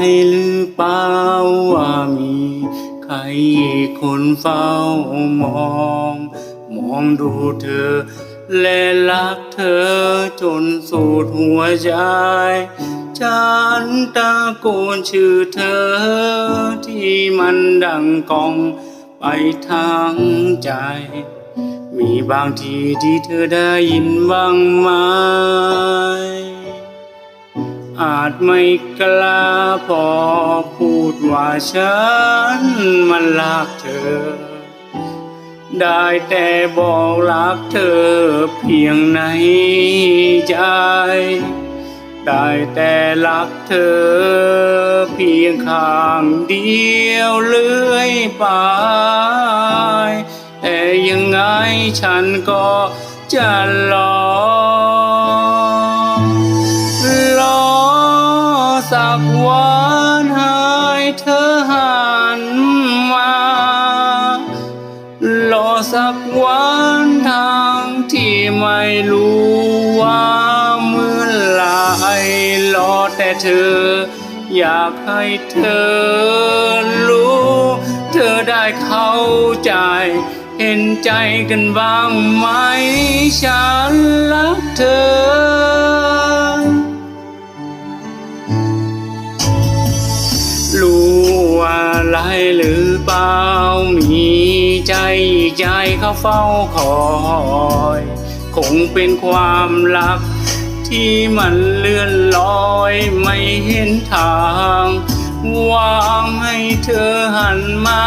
รู้อะไรหรือเปล่าว่ามีใครคนเฝ้ามอง มองดูเธอ และรักเธอจนสุดหัวใจ ฉันตะโกนชื่อเธอ ที่มันดังกองไปทางใจ มีบางทีที่เธอได้ยินบ้างไหม อาจไม่กล้าพอพูดว่าฉันมันรักเธอ ได้แต่บอกรักเธอเพียงในใจ ได้แต่รักเธอเพียงข้างเดียวเลื่อยไป แต่ยังไงฉันก็จะรอ สักวันให้เธอหันมารอสักวันทางที่ไม่รู้ว่าเมื่อไหร่รอแต่เธอ อยากให้เธอรู้ เธอได้เข้าใจเห็นใจกันบ้างไหม ฉันรักเธอ เฝ้าคอย คงเป็นความรักที่มันเลื่อนลอยไม่เห็นทางหวางให้เธอหันมา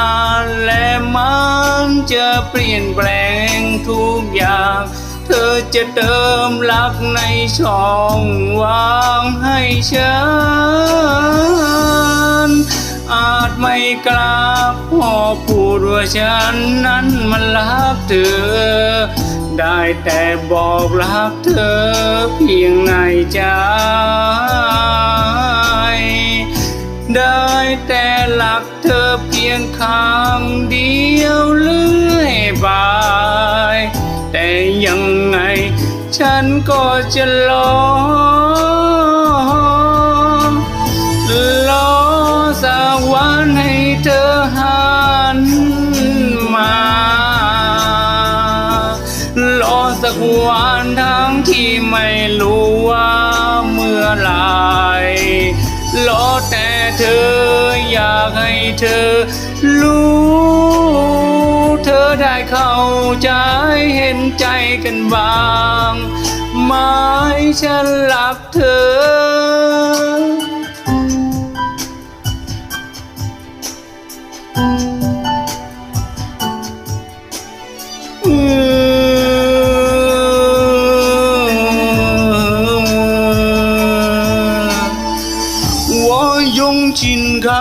และมันจะเปลี่ยนแปลงทุกอย่าง เธอจะเติมรักในช่องวางให้ฉัน อาจไม่กล้าพอพูดว่าฉันนั้นมันรัก เธอ ได้แต่บอกรักเธอเพียงในใจ ได้แต่รักเธอเพียงข้างเดียวเลื่อยไป แต่ยังไงฉันก็จะรอันทั้งที่ไม่รู้ว่าเมื่อไหรรอแต่เธออยากให้เธอ รู้ เธอได้เข้าใจเห็นใจกันบ้างไหมฉันรักเธอ 用尽看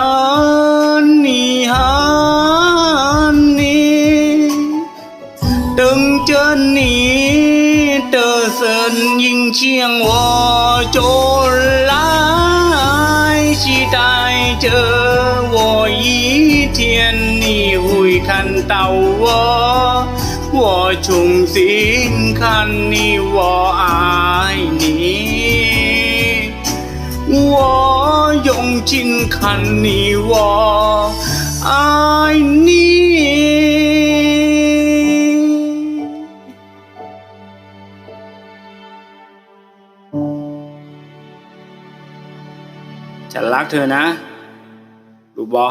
你喊你，等着你的身影向我走来，期待着我一天你会看到我，我重新看你，我爱 用尽看你，我爱你。 ฉันรักเธอนะ รู้บอ